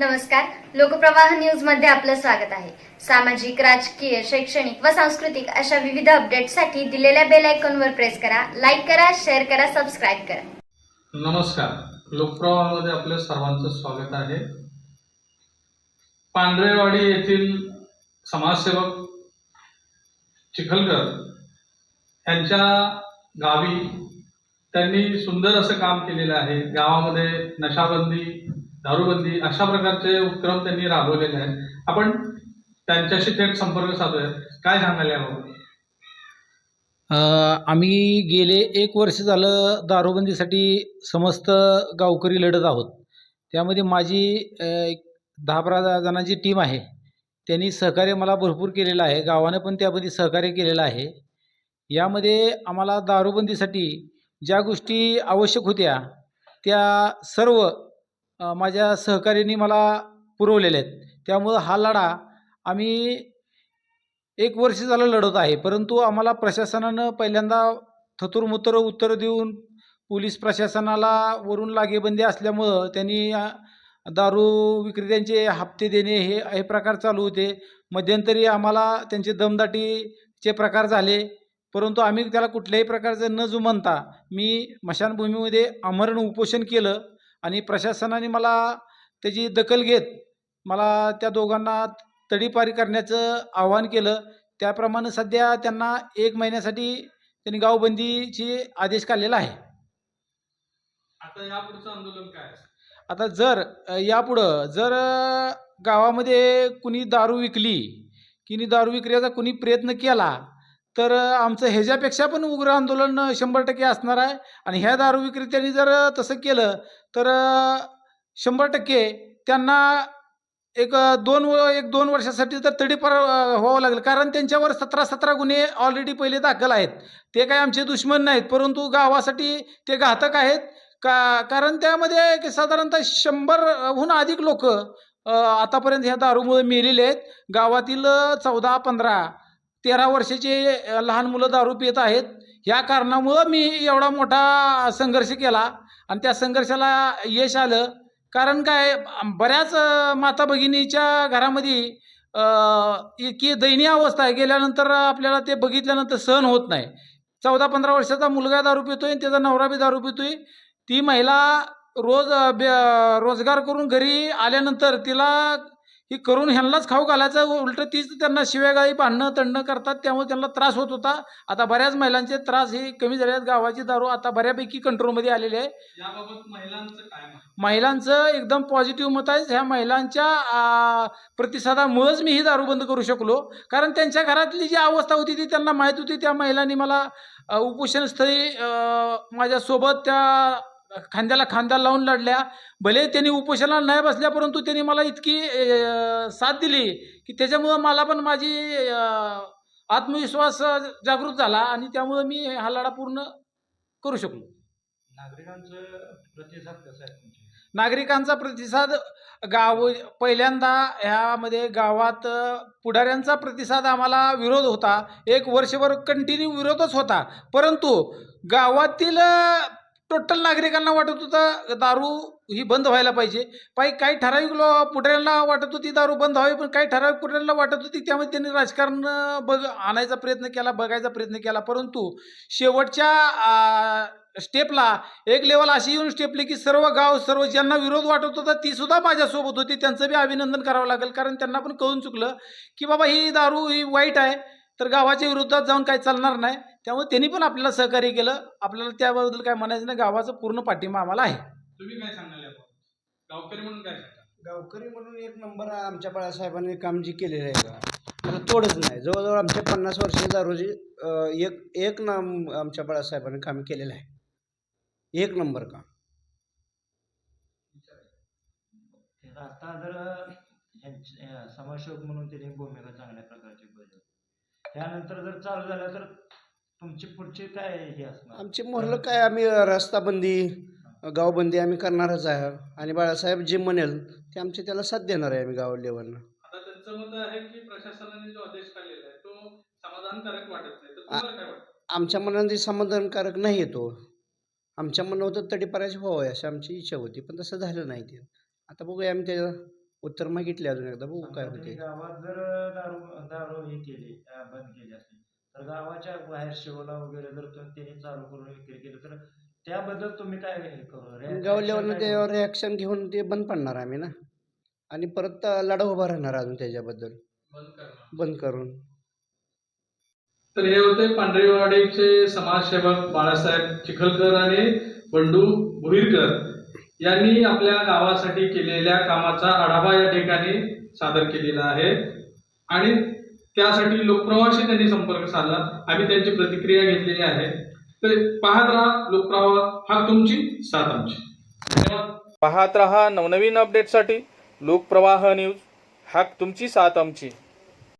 नमस्कार. लोकप्रवाह न्यूजमध्ये आपलं स्वागत आहे. सामाजिक राजकीय शैक्षणिक व सांस्कृतिक अशा विविध अपडेटसाठी दिलेल्या बेल आयकॉनवर प्रेस करा लाईक करा शेअर करा सबस्क्राईब करा. नमस्कार. लोकप्रवाहामध्ये आपलं सर्वांचं स्वागत आहे. पांढरेवाडी येथील समाजसेवक चिखलकर यांच्या गावी त्यांनी सुंदर असं काम केलेलं आहे. गावामध्ये नशाबंदी दारूबंदी अशा प्रकारचे उपक्रम त्यांनी राबवलेले आहेत. आपण त्यांच्याशी थेट संपर्क साधूया काय सांगाल याबाबत? आम्ही गेले एक वर्ष झालं दारूबंदीसाठी समस्त गावकरी लढत आहोत. त्यामध्ये माझी एक दहा बारा जणांची टीम आहे. त्यांनी सहकार्य मला भरपूर केलेलं आहे. गावानं पण त्यामध्ये सहकार्य केलेलं आहे. यामध्ये आम्हाला दारूबंदीसाठी ज्या गोष्टी आवश्यक होत्या त्या सर्व माझ्या सहकार्याने मला पुरवलेले आहेत. त्यामुळं हा लढा आम्ही एक वर्ष झालं लढत आहे. परंतु आम्हाला प्रशासनानं पहिल्यांदा थतुरमुतर उत्तर देऊन पोलीस प्रशासनाला वरून लागेबंदी असल्यामुळं त्यांनी दारू विक्रेत्यांचे हप्ते देणे हे हे प्रकार चालू होते. मध्यंतरी आम्हाला त्यांचे दमदाटीचे प्रकार झाले. परंतु आम्ही त्याला कुठल्याही प्रकारचं न जुमनता मी स्मशानभूमीमध्ये आमरण उपोषण केलं. आणि प्रशासनाने मला त्याची दखल घेत मला त्या दोघांना तडीपारी करण्याचं आवाहन केलं त्याप्रमाणे सध्या त्यांना एक महिन्यासाठी त्यांनी गावबंदीची आदेश काढलेला आहे आता यापुढचं आंदोलन काय? आता जर यापुढं जर गावामध्ये कुणी दारू विकली की दारू विक्रीचा कुणी प्रयत्न केला तर आमचं ह्याच्यापेक्षा पण उग्र आंदोलन शंभर टक्के असणार आहे. आणि ह्या दारू विक्रेत्यांनी जर तसं केलं तर शंभर टक्के त्यांना एक दोन व एक दोन वर्षासाठी तर तडीपार व्हावं लागेल. कारण त्यांच्यावर सतरा सतरा गुन्हे ऑलरेडी पहिले दाखल आहेत. ते काय आमचे दुश्मन नाहीत. परंतु गावासाठी ते घातक आहेत. का कारण त्यामध्ये साधारणतः शंभरहून अधिक लोक आतापर्यंत ह्या दारूमुळे मेलेले आहेत. गावातील चौदा पंधरा तेरा वर्षाचे लहान मुलं दारू पित आहेत. ह्या कारणामुळं मी एवढा मोठा संघर्ष केला आणि त्या संघर्षाला यश आलं. कारण काय बऱ्याच माता भगिनीच्या घरामध्ये इतकी दयनीय अवस्था आहे. गेल्यानंतर आपल्याला ते बघितल्यानंतर सहन होत नाही. चौदा पंधरा वर्षाचा मुलगा दारू पितोय आणि त्याचा नवरा बी दारू पितोय. ती महिला रोज बे रोजगार करून घरी आल्यानंतर तिला ही करून ह्यांनाच खाऊ घालायचं. उलट तीच त्यांना शिव्यागाळी भांडणं तंडणं करतात त्यामुळे त्यांना त्रास होत होता. आता बऱ्याच महिलांचे त्रास हे कमी झाले आहेत. गावाची दारू आता बऱ्यापैकी कंट्रोलमध्ये आलेली आहे. महिलांचं एकदम पॉझिटिव्ह मत आहे. ह्या महिलांच्या प्रतिसादामुळंच मी ही दारू बंद करू शकलो. कारण त्यांच्या घरातली जी अवस्था होती ती त्यांना माहीत होती. त्या महिलांनी मला उपोषणस्थळी माझ्यासोबत त्या खांद्याला खांदा लावून लढल्या. भले त्यांनी उपोषणाला नाही बसल्या परंतु त्यांनी मला इतकी साथ दिली की त्याच्यामुळं मला पण माझी आत्मविश्वास जागृत झाला आणि त्यामुळं मी हा लढा पूर्ण करू शकलो. नागरिकांचं प्रतिसाद कसा आहे तुमच्या? नागरिकांचा प्रतिसाद गाव पहिल्यांदा ह्यामध्ये गावात पुढाऱ्यांचा प्रतिसाद आम्हाला विरोध होता. एक वर्षभर कंटिन्यू विरोधच होता. परंतु गावातील टोटल नागरिकांना वाटत होतं दारू ही बंद व्हायला पाहिजे. पाई काही ठराविक लो पुढाऱ्यांना वाटत होती दारू बंद व्हावी पण काही ठराविक पुढाऱ्यांना वाटत होती त्यामध्ये त्यांनी राजकारण बघ आणायचा प्रयत्न केला बघायचा प्रयत्न केला. परंतु शेवटच्या स्टेपला एक लेवल अशी येऊन स्टेपली की सर्व गाव सर्व ज्यांना विरोध वाटत होता ती सुद्धा माझ्यासोबत होती. त्यांचं बी अभिनंदन करावं लागेल. कारण त्यांना पण कळून चुकलं की बाबा ही दारू ही वाईट आहे. तर गावाच्या विरोधात जाऊन काही चालणार नाही. त्यामुळे त्यांनी पण आपल्याला सहकार्य केलं. आपल्याला त्याबद्दल काय म्हणायचं नाही. गावाचा पूर्ण पाठिंबा आम्हाला आहे. तुम्ही काय सांगाल गावकरी म्हणून काय गावकरी म्हणून एक नंबर आमच्या बाळासाहेबांनी काम जे केलेलं आहे का? त्याला तोडच नाही. जवळजवळ आमच्या पन्नास वर्षाच्या दारूची अं, एक एक नाम आमच्या बाळासाहेबांनी काम केलेलं आहे. एक नंबर काम. आता जर समाजसेवक म्हणून त्यांनी भूमिका चांगल्या प्रकारची बजावली. त्यानंतर जर चालू झालं तर तुमची पुढची काय हे असणार? आमची मोहरलं काय आम्ही रस्ताबंदी गावबंदी आम्ही करणारच आहे. आणि बाळासाहेब जे म्हणेल ते आमचे त्याला साथ देणार आहे आम्ही गाव लेवलनं. आता त्यांचं मत आहे की प्रशासनाने जो आदेश काढलेला आहे तो समाधानकारक वाटत नाही. तर तुम्हाला काय वाटतं? आमच्या मनात ते समाधानकारक नाही येतो आमच्या मनात होतं तडीपारायचं व्हावं अशी आमची इच्छा होती पण तसं झालं नाही ते. आता बघूया आम्ही त्याच्या उत्तर मागितले अजून एकदा बघू काय होते गावात जर दारू दारू हे केली बंद केली असेल तर गावाच्या बाहेर शिवला वगैरे जर तो- त्यांनी चालू करून विक्री केली तर त्याबद्दल तुम्ही काय हे करू? गाव लेवलला करू? त्यावर रिॲक्शन घेऊन ते बंद पडणार आम्ही ना. आणि परत लढा उभा राहणार अजून त्याच्याबद्दल. बंद करून. तर हे होते पांढरेवाडीचे समाजसेवक बाळासाहेब चिखलकर आणि बंडू भुईरकर यांनी आपल्या गावासाठी केलेल्या कामाचा आढावा या ठिकाणी सादर केलेला आहे. आणि त्यासाठी लोकप्रवाहाशी त्यांनी संपर्क साधला. आम्ही त्यांची प्रतिक्रिया घेतलेली आहे. तर पाहत राहा लोकप्रवाह हा तुमची साथ आमची. पाहत राहा नवनवीन अपडेटसाठी लोकप्रवाह न्यूज हाक तुमची साथ आमची.